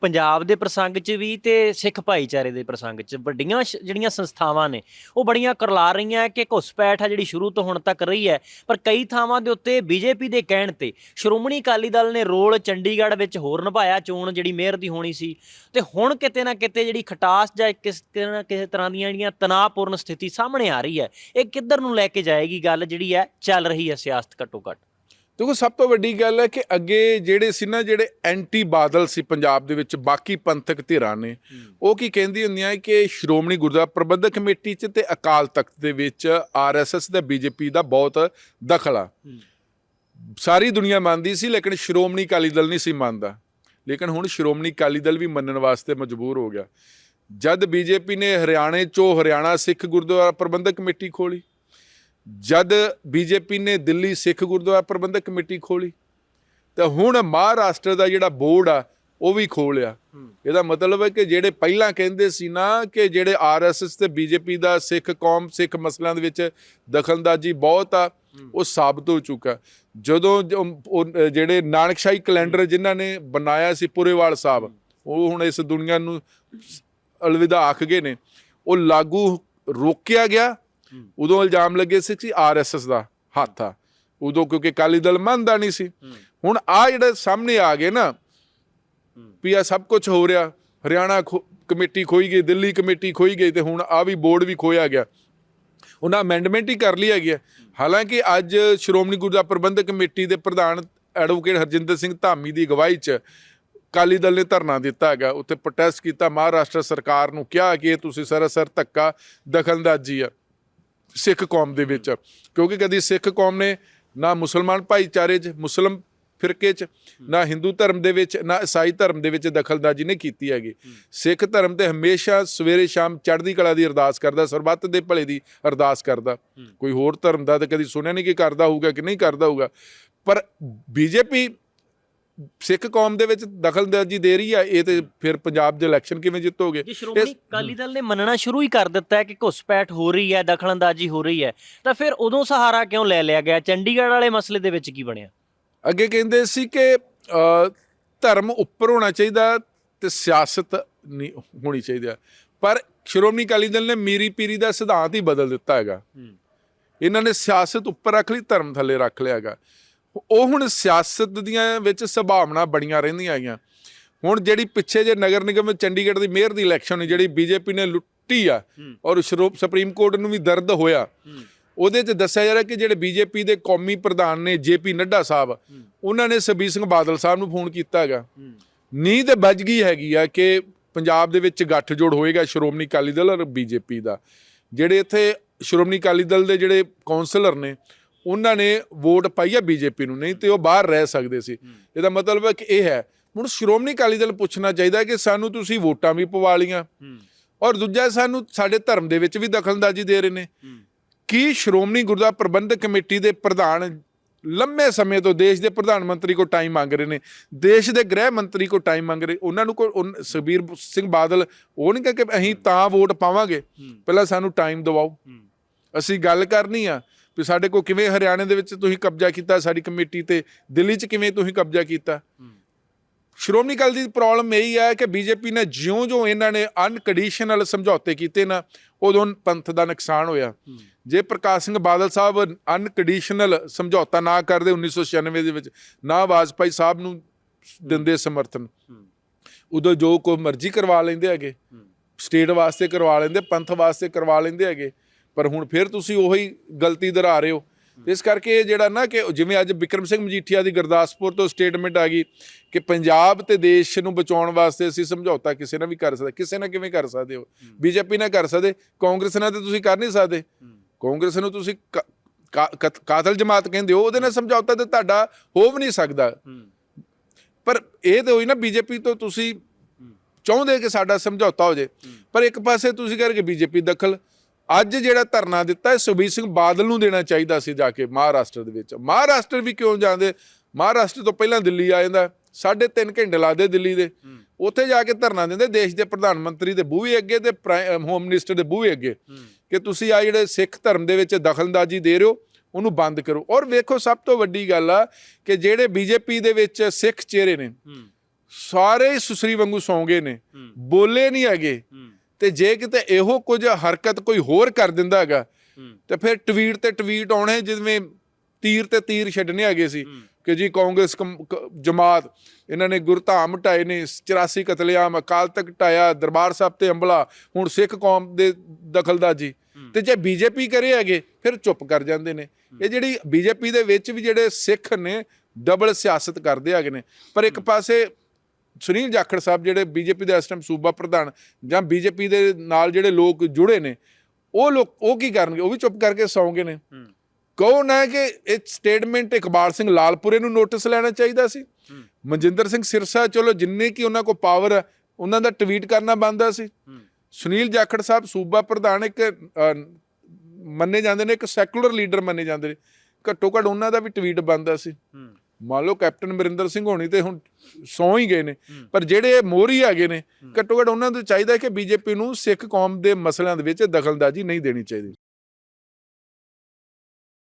ਪੰਜਾਬ ਦੇ ਪ੍ਰਸੰਗ 'ਚ ਵੀ ਤੇ ਸਿੱਖ ਭਾਈਚਾਰੇ ਦੇ ਪ੍ਰਸੰਗ 'ਚ ਵੱਡੀਆਂ ਸ਼- ਜਿਹੜੀਆਂ ਸੰਸਥਾਵਾਂ ਨੇ, ਉਹ ਬੜੀਆਂ ਕਰਲਾ ਰਹੀਆਂ ਕਿ ਘੁਸਪੈਠ ਆ ਜਿਹੜੀ ਸ਼ੁਰੂ ਤੋਂ ਹੁਣ ਤੱਕ ਰਹੀ ਹੈ, ਪਰ ਕਈ ਥਾਵਾਂ ਦੇ ਉੱਤੇ ਬੀਜੇਪੀ ਦੇ ਕਹਿਣ ਤੇ ਸ਼੍ਰੋਮਣੀ ਅਕਾਲੀ ਦਲ ਨੇ ਰੋਲ ਚੰਡੀਗੜ੍ਹ ਵਿੱਚ ਹੋਰ ਨਿਭਾਇਆ, ਚੋਣ ਜਿਹੜੀ ਮੇਅਰ ਦੀ ਹੋਣੀ ਸੀ, ਤੇ ਹੁਣ ਕਿਤੇ ਨਾ ਕਿਤੇ ਜਿਹੜੀ ਖਟਾਸ ਜਾਂ ਕਿਸ ਕਿਸੇ ਨਾ ਕਿਸੇ ਤਰ੍ਹਾਂ ਦੀਆਂ ਜਿਹੜੀਆਂ ਤਣਾਅਪੂਰਨ ਸਥਿਤੀ ਸਾਹਮਣੇ ਆ ਰਹੀ ਹੈ, ਇਹ ਕਿੱਧਰ ਨੂੰ ਲੈ ਕੇ ਜਾਏਗੀ ਗੱਲ ਜਿਹੜੀ ਹੈ, ਚੱਲ ਰਹੀ ਹੈ ਸਿਆਸਤ ਘੱਟੋ ਘੱਟ। ਦੇਖੋ ਸਭ ਤੋਂ ਵੱਡੀ ਗੱਲ ਹੈ ਕਿ ਅੱਗੇ ਜਿਹੜੇ ਸੀ ਨਾ ਜਿਹੜੇ ਐਂਟੀ ਬਾਦਲ ਸੀ ਪੰਜਾਬ ਦੇ ਵਿੱਚ ਬਾਕੀ ਪੰਥਕ ਧਿਰਾਂ ਨੇ ਉਹ ਕੀ ਕਹਿੰਦੀ ਹੁੰਦੀਆਂ ਕਿ ਸ਼੍ਰੋਮਣੀ ਗੁਰਦੁਆਰਾ ਪ੍ਰਬੰਧਕ ਕਮੇਟੀ 'ਚ ਤੇ ਅਕਾਲ ਤਖਤ ਦੇ ਵਿੱਚ ਆਰਐਸਐਸ ਤੇ ਬੀਜੇਪੀ ਦਾ ਬਹੁਤ ਦਖਲ ਆ। ਸਾਰੀ ਦੁਨੀਆ ਮੰਨਦੀ ਸੀ ਲੇਕਿਨ ਸ਼੍ਰੋਮਣੀ ਅਕਾਲੀ ਦਲ ਨਹੀਂ ਸੀ ਮੰਨਦਾ। ਲੇਕਿਨ ਹੁਣ ਸ਼੍ਰੋਮਣੀ ਅਕਾਲੀ ਦਲ ਵੀ ਮੰਨਣ ਵਾਸਤੇ ਮਜਬੂਰ ਹੋ ਗਿਆ। ਜਦ ਬੀਜੇਪੀ ਨੇ ਹਰਿਆਣੇ ਚੋਂ ਹਰਿਆਣਾ ਸਿੱਖ ਗੁਰਦੁਆਰਾ ਪ੍ਰਬੰਧਕ ਕਮੇਟੀ ਖੋਲੀ ਜਦ ਬੀਜੇਪੀ ਨੇ ਦਿੱਲੀ ਸਿੱਖ ਗੁਰਦੁਆਰਾ ਪ੍ਰਬੰਧਕ ਕਮੇਟੀ ਖੋਲੀ, ਤਾਂ ਹੁਣ ਮਹਾਰਾਸ਼ਟਰ ਦਾ ਜਿਹੜਾ ਬੋਰਡ ਆ, ਉਹ ਵੀ ਖੋਲਿਆ ਇਹਦਾ ਮਤਲਬ ਹੈ ਕਿ ਜਿਹੜੇ ਪਹਿਲਾਂ ਕਹਿੰਦੇ ਸੀ ਨਾ ਕਿ ਜਿਹੜੇ ਆਰਐਸਐਸ ਤੇ ਬੀਜੇਪੀ ਦਾ ਸਿੱਖ ਕੌਮ, ਸਿੱਖ ਮਸਲਿਆਂ ਦੇ ਵਿੱਚ ਦਖਲਅੰਦਾਜ਼ੀ ਬਹੁਤ ਆ, ਉਹ ਸਾਬਤ ਹੋ ਚੁੱਕਾ। ਜਦੋਂ ਜਿਹੜੇ ਨਾਨਕਸ਼ਾਹੀ ਕੈਲੰਡਰ ਜਿਨ੍ਹਾਂ ਨੇ ਬਣਾਇਆ ਸੀ ਪੁਰੇਵਾਲ ਸਾਹਿਬ, ਉਹ ਹੁਣ ਇਸ ਦੁਨੀਆ ਨੂੰ ਅਲਵਿਦਾ ਆਖ ਗਏ ਨੇ। ਉਹ ਲਾਗੂ ਰੋਕਿਆ ਗਿਆ ਉਦੋਂ ਇਲਜ਼ਾਮ ਲੱਗੇ ਸੀ ਕਿ ਆਰਐਸਐਸ ਦਾ ਹੱਥ ਆ। ਉਦੋਂ ਕਿਉਂਕਿ ਅਕਾਲੀ ਦਲ ਮੰਨਦਾ ਨਹੀਂ ਸੀ। ਹੁਣ ਆ ਜਿਹੜਾ ਸਾਹਮਣੇ ਆ ਗਏ ਨਾ ਵੀ ਆ ਸਭ ਕੁਝ ਹੋ ਰਿਹਾ। ਹਰਿਆਣਾ ਕਮੇਟੀ ਖੋਈ ਗਈ ਦਿੱਲੀ ਕਮੇਟੀ ਖੋਈ ਗਈ ਤੇ ਹੁਣ ਆ ਵੀ ਬੋਰਡ ਵੀ ਖੋਇਆ ਗਿਆ। ਉਹਨਾਂ ਅਮੈਂਡਮੈਂਟ ਹੀ ਕਰ ਲਈ ਹੈਗੀ ਹੈ ਹਾਲਾਂਕਿ ਅੱਜ ਸ਼੍ਰੋਮਣੀ ਗੁਰਦੁਆਰਾ ਪ੍ਰਬੰਧਕ ਕਮੇਟੀ ਦੇ ਪ੍ਰਧਾਨ ਐਡਵੋਕੇਟ ਹਰਜਿੰਦਰ ਸਿੰਘ ਧਾਮੀ ਦੀ ਅਗਵਾਈ 'ਚ ਅਕਾਲੀ ਦਲ ਨੇ ਧਰਨਾ ਦਿੱਤਾ ਹੈਗਾ। ਉੱਥੇ ਪ੍ਰੋਟੈਸਟ ਕੀਤਾ। ਮਹਾਰਾਸ਼ਟਰ ਸਰਕਾਰ ਨੂੰ ਕਿਹਾ ਕਿ ਇਹ ਤੁਸੀਂ ਸਰਾਸਰ ਧੱਕਾ ਦਖਲਅੰਦਾਜ਼ੀ ਆ। ਸਿੱਖ ਕੌਮ ਦੇ ਵਿੱਚ। ਕਿਉਂਕਿ ਕਦੀ ਸਿੱਖ ਕੌਮ ਨੇ ਨਾ ਮੁਸਲਮਾਨ ਭਾਈਚਾਰੇ 'ਚ ਮੁਸਲਮ ਫਿਰਕੇ 'ਚ ਨਾ ਹਿੰਦੂ ਧਰਮ ਦੇ ਵਿੱਚ ਨਾ ਈਸਾਈ ਧਰਮ ਦੇ ਵਿੱਚ ਦਖਲਅੰਦਾਜ਼ੀ ਨਹੀਂ ਕੀਤੀ ਹੈਗੀ। ਸਿੱਖ ਧਰਮ ਤੇ ਹਮੇਸ਼ਾ ਸਵੇਰੇ ਸ਼ਾਮ ਚੜ੍ਹਦੀ ਕਲਾ ਦੀ ਅਰਦਾਸ ਕਰਦਾ ਸਰਬੱਤ ਦੇ ਭਲੇ ਦੀ ਅਰਦਾਸ ਕਰਦਾ। ਕੋਈ ਹੋਰ ਧਰਮ ਦਾ ਤਾਂ ਕਦੀ ਸੁਣਿਆ ਨਹੀਂ ਕਿ ਕਰਦਾ ਹੋਊਗਾ ਕਿ ਨਹੀਂ ਕਰਦਾ ਹੋਊਗਾ। ਪਰ ਬੀਜੇਪੀ ਸਿੱਖ ਕੌਮ ਦੇ ਵਿੱਚ ਦਖਲਅੰਦਾਜ਼ੀ ਦੇ ਰਹੀ ਆ ਇਹ ਤੇ ਫਿਰ ਪੰਜਾਬ ਦੇ ਇਲੈਕਸ਼ਨ ਕਿਵੇਂ ਜਿੱਤੋਗੇ? ਜੇ ਸ਼੍ਰੋਮਣੀ ਅਕਾਲੀ ਦਲ ਨੇ ਮੰਨਣਾ ਸ਼ੁਰੂ ਹੀ ਕਰ ਦਿੱਤਾ ਹੈ ਕਿ ਘੁਸਪੈਠ ਹੋ ਰਹੀ ਹੈ ਦਖਲਅੰਦਾਜ਼ੀ ਹੋ ਰਹੀ ਹੈ ਤਾਂ ਫਿਰ ਉਦੋਂ ਸਹਾਰਾ ਕਿਉਂ ਲੈ ਲਿਆ ਗਿਆ? ਚੰਡੀਗੜ੍ਹ ਵਾਲੇ ਮਸਲੇ ਦੇ ਵਿੱਚ ਕੀ ਬਣਿਆ? ਅੱਗੇ ਕਹਿੰਦੇ ਸੀ ਕਿ ਧਰਮ ਉੱਪਰ ਹੋਣਾ ਚਾਹੀਦਾ ਤੇ ਸਿਆਸਤ ਨਹੀਂ ਹੋਣੀ ਚਾਹੀਦੀ। ਪਰ ਸ਼੍ਰੋਮਣੀ ਅਕਾਲੀ ਦਲ ਨੇ ਮੀਰੀ ਪੀਰੀ ਦਾ ਸਿਧਾਂਤ ਹੀ ਬਦਲ ਦਿੱਤਾ ਹੈਗਾ। ਇਹਨਾਂ ਨੇ ਸਿਆਸਤ ਉੱਪਰ ਰੱਖ ਲਈ ਧਰਮ ਥੱਲੇ ਰੱਖ ਲਿਆ ਹੈਗਾ। ਉਹ ਹੁਣ ਸਿਆਸਤ ਦੀਆਂ ਵਿੱਚ ਸੰਭਾਵਨਾ ਬੜੀਆਂ ਰਹਿੰਦੀਆਂ ਹੈਗੀਆਂ ਹੁਣ ਜਿਹੜੀ ਪਿੱਛੇ ਜੇ ਨਗਰ ਨਿਗਮ ਚੰਡੀਗੜ੍ਹ ਦੀ ਮੇਅਰ ਦੀ ਇਲੈਕਸ਼ਨ ਜਿਹੜੀ ਬੀਜੇਪੀ ਨੇ ਲੁੱਟੀ ਆ ਔਰ ਸੁਪਰੀਮ ਕੋਰਟ ਨੂੰ ਵੀ ਦਰਦ ਹੋਇਆ। ਉਹਦੇ 'ਚ ਦੱਸਿਆ ਜਾ ਰਿਹਾ ਕਿ ਜਿਹੜੇ ਬੀਜੇਪੀ ਦੇ ਕੌਮੀ ਪ੍ਰਧਾਨ ਨੇ ਜੇਪੀ ਨੱਡਾ ਸਾਹਿਬ ਉਹਨਾਂ ਨੇ ਸੁਖਬੀਰ ਸਿੰਘ ਬਾਦਲ ਸਾਹਿਬ ਨੂੰ ਫੋਨ ਕੀਤਾ ਹੈਗਾ। ਨੀਂਹ ਤੇ ਵੱਜ ਗਈ ਹੈਗੀ ਆ ਕਿ ਪੰਜਾਬ ਦੇ ਵਿੱਚ ਗੱਠਜੋੜ ਹੋਏਗਾ ਸ਼੍ਰੋਮਣੀ ਅਕਾਲੀ ਦਲ ਔਰ ਬੀਜੇਪੀ ਦਾ। ਜਿਹੜੇ ਇੱਥੇ ਸ਼੍ਰੋਮਣੀ ਅਕਾਲੀ ਦਲ ਦੇ ਜਿਹੜੇ ਕਾਉਂਸਲਰ ਨੇ ਉਹਨਾਂ ਨੇ ਵੋਟ ਪਾਈ ਆ ਬੀਜੇਪੀ ਨੂੰ ਨਹੀਂ ਤੇ ਉਹ ਬਾਹਰ ਰਹਿ ਸਕਦੇ ਸੀ। ਇਹਦਾ ਮਤਲਬ ਹੈ ਕਿ ਇਹ ਹੈ ਹੁਣ ਸ਼੍ਰੋਮਣੀ ਅਕਾਲੀ ਦਲ ਪੁੱਛਣਾ ਚਾਹੀਦਾ ਕਿ ਸਾਨੂੰ ਤੁਸੀਂ ਵੋਟਾਂ ਵੀ ਪਵਾ ਲੀਆਂ ਔਰ ਦੂਜਾ ਸਾਨੂੰ ਸਾਡੇ ਧਰਮ ਦੇ ਵਿੱਚ ਵੀ ਦਖਲਅੰਦਾਜ਼ੀ ਦੇ ਰਹੇ ਨੇ। ਕੀ ਸ਼੍ਰੋਮਣੀ ਗੁਰਦੁਆਰਾ ਪ੍ਰਬੰਧਕ ਕਮੇਟੀ ਦੇ ਪ੍ਰਧਾਨ ਲੰਮੇ ਸਮੇਂ ਤੋਂ ਦੇਸ਼ ਦੇ ਪ੍ਰਧਾਨ ਮੰਤਰੀ ਕੋ ਟਾਈਮ ਮੰਗ ਰਹੇ ਨੇ ਦੇਸ਼ ਦੇ ਗ੍ਰਹਿ ਮੰਤਰੀ ਕੋ ਟਾਈਮ ਮੰਗ ਰਹੇ ਉਹਨਾਂ ਨੂੰ ਕੋਈ ਉਨ- ਸੁਖਬੀਰ ਸਿੰਘ ਬਾਦਲ ਉਹ ਨਹੀਂ ਕਿ ਅਸੀਂ ਤਾਂ ਵੋਟ ਪਾਵਾਂਗੇ। ਪਹਿਲਾਂ ਸਾਨੂੰ ਟਾਈਮ ਦਿਵਾਓ। ਅਸੀਂ ਗੱਲ ਕਰਨੀ ਆ ਵੀ ਸਾਡੇ ਕੋ ਕਿਵੇਂ ਹਰਿਆਣੇ ਦੇ ਵਿੱਚ ਤੁਸੀਂ ਕਬਜ਼ਾ ਕੀਤਾ ਸਾਡੀ ਕਮੇਟੀ ਤੇ ਦਿੱਲੀ 'ਚ ਕਿਵੇਂ ਤੁਸੀਂ ਕਬਜ਼ਾ ਕੀਤਾ? ਸ਼੍ਰੋਮਣੀ ਅਕਾਲੀ ਦੀ ਪ੍ਰੋਬਲਮ ਇਹੀ ਹੈ ਕਿ ਬੀਜੇਪੀ ਨੇ ਜਿਉਂ-ਜਿਉਂ ਇਹਨਾਂ ਨੇ ਅਨਕੰਡੀਸ਼ਨਲ ਸਮਝੌਤੇ ਕੀਤੇ ਨਾ ਉਦੋਂ ਪੰਥ ਦਾ ਨੁਕਸਾਨ ਹੋਇਆ। ਜੇ ਪ੍ਰਕਾਸ਼ ਸਿੰਘ ਬਾਦਲ ਸਾਹਿਬ ਅਨਕੰਡੀਸ਼ਨਲ ਸਮਝੌਤਾ ਨਾ ਕਰਦੇ 1996 ਦੇ ਵਿੱਚ ਨਾ ਵਾਜਪਾਈ ਸਾਹਿਬ ਨੂੰ ਦਿੰਦੇ ਸਮਰਥਨ। ਉਦੋਂ ਜੋ ਕੋ ਮਰਜ਼ੀ ਕਰਵਾ ਲੈਂਦੇ ਹੈਗੇ। ਸਟੇਟ ਵਾਸਤੇ ਕਰਵਾ ਲੈਂਦੇ ਪੰਥ ਵਾਸਤੇ ਕਰਵਾ ਲੈਂਦੇ ਹੈਗੇ। ਪਰ ਹੁਣ ਫਿਰ ਤੁਸੀਂ ਉਹੀ ਗਲਤੀ ਦੁਹਰਾ ਰਹੇ ਹੋ। ਇਸ ਕਰਕੇ ਇਹ ਜਿਹੜਾ ਨਾ ਕਿ ਜਿਵੇਂ ਅੱਜ ਵਿਕਰਮ ਸਿੰਘ ਮਜੀਠੀਆ ਦੀ ਗੁਰਦਾਸਪੁਰ ਤੋਂ ਸਟੇਟਮੈਂਟ ਆ ਗਈ ਕਿ ਪੰਜਾਬ ਤੇ ਦੇਸ਼ ਨੂੰ ਬਚਾਉਣ ਵਾਸਤੇ ਅਸੀਂ ਸਮਝੌਤਾ ਕਿਸੇ ਨਾਲ ਵੀ ਕਰ ਸਕਦੇ, ਕਿਸੇ ਨਾਲ ਕਿਵੇਂ ਕਰ ਸਕਦੇ ਹੋ? ਬੀਜੇਪੀ ਨਾਲ ਕਰ ਸਕਦੇ, ਕਾਂਗਰਸ ਨਾਲ ਤੇ ਤੁਸੀਂ ਕਰ ਨਹੀਂ ਸਕਦੇ। ਕਾਂਗਰਸ ਨੂੰ ਤੁਸੀਂ ਕ- ਕਾ- ਕਤ- ਕਾਤਲ ਜਮਾਤ ਕਹਿੰਦੇ ਹੋ, ਉਹਦੇ ਨਾਲ ਸਮਝੌਤਾ ਤੇ ਤੁਹਾਡਾ ਹੋ ਵੀ ਨਹੀਂ ਸਕਦਾ। ਪਰ ਇਹ ਤੇ ਹੋਈ ਨਾ ਬੀਜੇਪੀ ਤੋਂ ਤੁਸੀਂ ਚਾਹੁੰਦੇ ਕਿ ਸਾਡਾ ਸਮਝੌਤਾ ਹੋ ਜੇ ਪਰ ਇੱਕ ਪਾਸੇ ਤੁਸੀਂ ਕਰਕੇ ਬੀਜੇਪੀ ਦਖਲ ਅੱਜ ਜਿਹੜਾ ਧਰਨਾ ਦਿੱਤਾ ਹੈ ਸੁਖਬੀਰ ਸਿੰਘ ਬਾਦਲ ਨੂੰ ਦੇਣਾ ਚਾਹੀਦਾ ਸੀ ਜਾ ਕੇ ਮਹਾਰਾਸ਼ਟਰ ਦੇ ਵਿੱਚ। ਮਹਾਰਾਸ਼ਟਰ ਵੀ ਕਿਉਂ ਜਾਂਦੇ? ਮਹਾਰਾਸ਼ਟਰ ਤੋਂ ਪਹਿਲਾਂ ਦਿੱਲੀ ਆ ਜਾਂਦਾ ਸਾਢੇ ਤਿੰਨ ਘੰਟੇ ਲੱਗਦੇ ਦਿੱਲੀ ਦੇ। ਉੱਥੇ ਜਾ ਕੇ ਧਰਨਾ ਦਿੰਦੇ ਦੇਸ਼ ਦੇ ਪ੍ਰਧਾਨ ਮੰਤਰੀ ਦੇ ਬੂਹੇ ਅੱਗੇ ਤੇ ਹੋਮ ਮਿਨਿਸਟਰ ਦੇ ਬੂਹੇ ਅੱਗੇ। ਕਿ ਤੁਸੀਂ ਆ ਜਿਹੜੇ ਸਿੱਖ ਧਰਮ ਦੇ ਵਿੱਚ ਦਖਲਅੰਦਾਜ਼ੀ ਦੇ ਰਹੇ ਹੋ ਉਹਨੂੰ ਬੰਦ ਕਰੋ। ਔਰ ਵੇਖੋ ਸਭ ਤੋਂ ਵੱਡੀ ਗੱਲ ਆ ਕਿ ਜਿਹੜੇ ਬੀਜੇਪੀ ਦੇ ਵਿੱਚ ਸਿੱਖ ਚਿਹਰੇ ਨੇ ਸਾਰੇ ਸੁਸਰੀ ਵਾਂਗੂ ਸੌਂ ਗਏ ਨੇ ਬੋਲੇ ਨਹੀਂ ਹੈਗੇ। ਤੇ ਜੇ ਕਿਤੇ ਇਹੋ ਕੁਝ ਹਰਕਤ ਕੋਈ ਹੋਰ ਕਰ ਦਿੰਦਾ ਹੈਗਾ ਤੇ ਫਿਰ ਟਵੀਟ ਤੇ ਟਵੀਟ ਆਉਣੇ ਜਿਵੇਂ ਤੀਰ ਤੇ ਤੀਰ ਛੱਡਣੇ ਹੈਗੇ ਸੀ ਕਿ ਜੀ ਕਾਂਗਰਸ ਜਮਾਤ ਇਹਨਾਂ ਨੇ ਗੁਰਧਾਮ ਢਾਏ ਨੇ 84 ਕਤਲੇਆਮ ਅਕਾਲ ਤਖਤ ਢਾਇਆ ਦਰਬਾਰ ਸਾਹਿਬ ਤੇ ਹਮਲਾ ਹੁਣ ਸਿੱਖ ਕੌਮ ਦੇ ਦਖਲਦਾਜੀ। ਹੂੰ। ਤੇ ਜੇ ਬੀਜੇਪੀ ਕਰੇ ਹੈਗੇ ਫਿਰ ਚੁੱਪ ਕਰ ਜਾਂਦੇ ਨੇ। ਇਹ ਜਿਹੜੀ ਬੀਜੇਪੀ ਦੇ ਵਿੱਚ ਵੀ ਜਿਹੜੇ ਸਿੱਖ ਨੇ ਡਬਲ ਸਿਆਸਤ ਕਰਦੇ ਹੈਗੇ ਨੇ। ਪਰ ਇੱਕ ਪਾਸੇ ਸੁਨੀਲ ਜਾਖੜ ਸਾਹਿਬ ਜਿਹੜੇ ਬੀਜੇਪੀ ਦੇ ਇਸ ਟਾਈਮ ਸੂਬਾ ਪ੍ਰਧਾਨ ਜਾਂ ਬੀਜੇਪੀ ਦੇ ਨਾਲ ਜਿਹੜੇ ਲੋਕ ਜੁੜੇ ਨੇ ਉਹ ਲੋਕ ਉਹ ਕੀ ਕਰਨਗੇ? ਉਹ ਵੀ ਚੁੱਪ ਕਰਕੇ ਸੌਂਗੇ ਨੇ। ਹੂੰ। ਕਹੋ ਨਾ ਕਿ ਇਹ ਸਟੇਟਮੈਂਟ ਇਕਬਾਲ ਸਿੰਘ ਲਾਲਪੁਰੇ ਨੂੰ ਨੋਟਿਸ ਲੈਣਾ ਚਾਹੀਦਾ ਸੀ? ਮਨਜਿੰਦਰ ਸਿੰਘ ਸਿਰਸਾ ਚਲੋ ਜਿੰਨੇ ਕੀ ਉਹਨਾਂ ਕੋਲ ਪਾਵਰ ਹੈ ਉਹਨਾਂ ਦਾ ਟਵੀਟ ਕਰਨਾ ਬੰਦਾ ਸੀ। ਸੁਨੀਲ ਜਾਖੜ ਸਾਹਿਬ ਸੂਬਾ ਪ੍ਰਧਾਨ ਇੱਕ ਮੰਨੇ ਜਾਂਦੇ ਨੇ ਇੱਕ ਸੈਕੂਲਰ ਲੀਡਰ ਮੰਨੇ ਜਾਂਦੇ ਨੇ। ਘੱਟੋ ਘੱਟ ਉਹਨਾਂ ਦਾ ਵੀ ਟਵੀਟ ਬੰਦਾ ਸੀ। ਮੰਨ ਲਓ ਕੈਪਟਨ ਅਮਰਿੰਦਰ ਸਿੰਘ ਹੋਣੀ ਤੇ ਹੁਣ ਸੌਂ ਹੀ ਗਏ ਨੇ। ਪਰ ਜਿਹੜੇ ਮੋਹਰੀ ਹੈਗੇ ਨੇ ਘੱਟੋ ਘੱਟ ਉਹਨਾਂ ਨੂੰ ਚਾਹੀਦਾ ਹੈ ਕਿ ਬੀਜੇਪੀ ਨੂੰ ਸਿੱਖ ਕੌਮ ਦੇ ਮਸਲਿਆਂ ਦੇ ਵਿੱਚ ਦਖਲਅੰਦਾਜ਼ੀ ਨਹੀਂ ਦੇਣੀ ਚਾਹੀਦੀ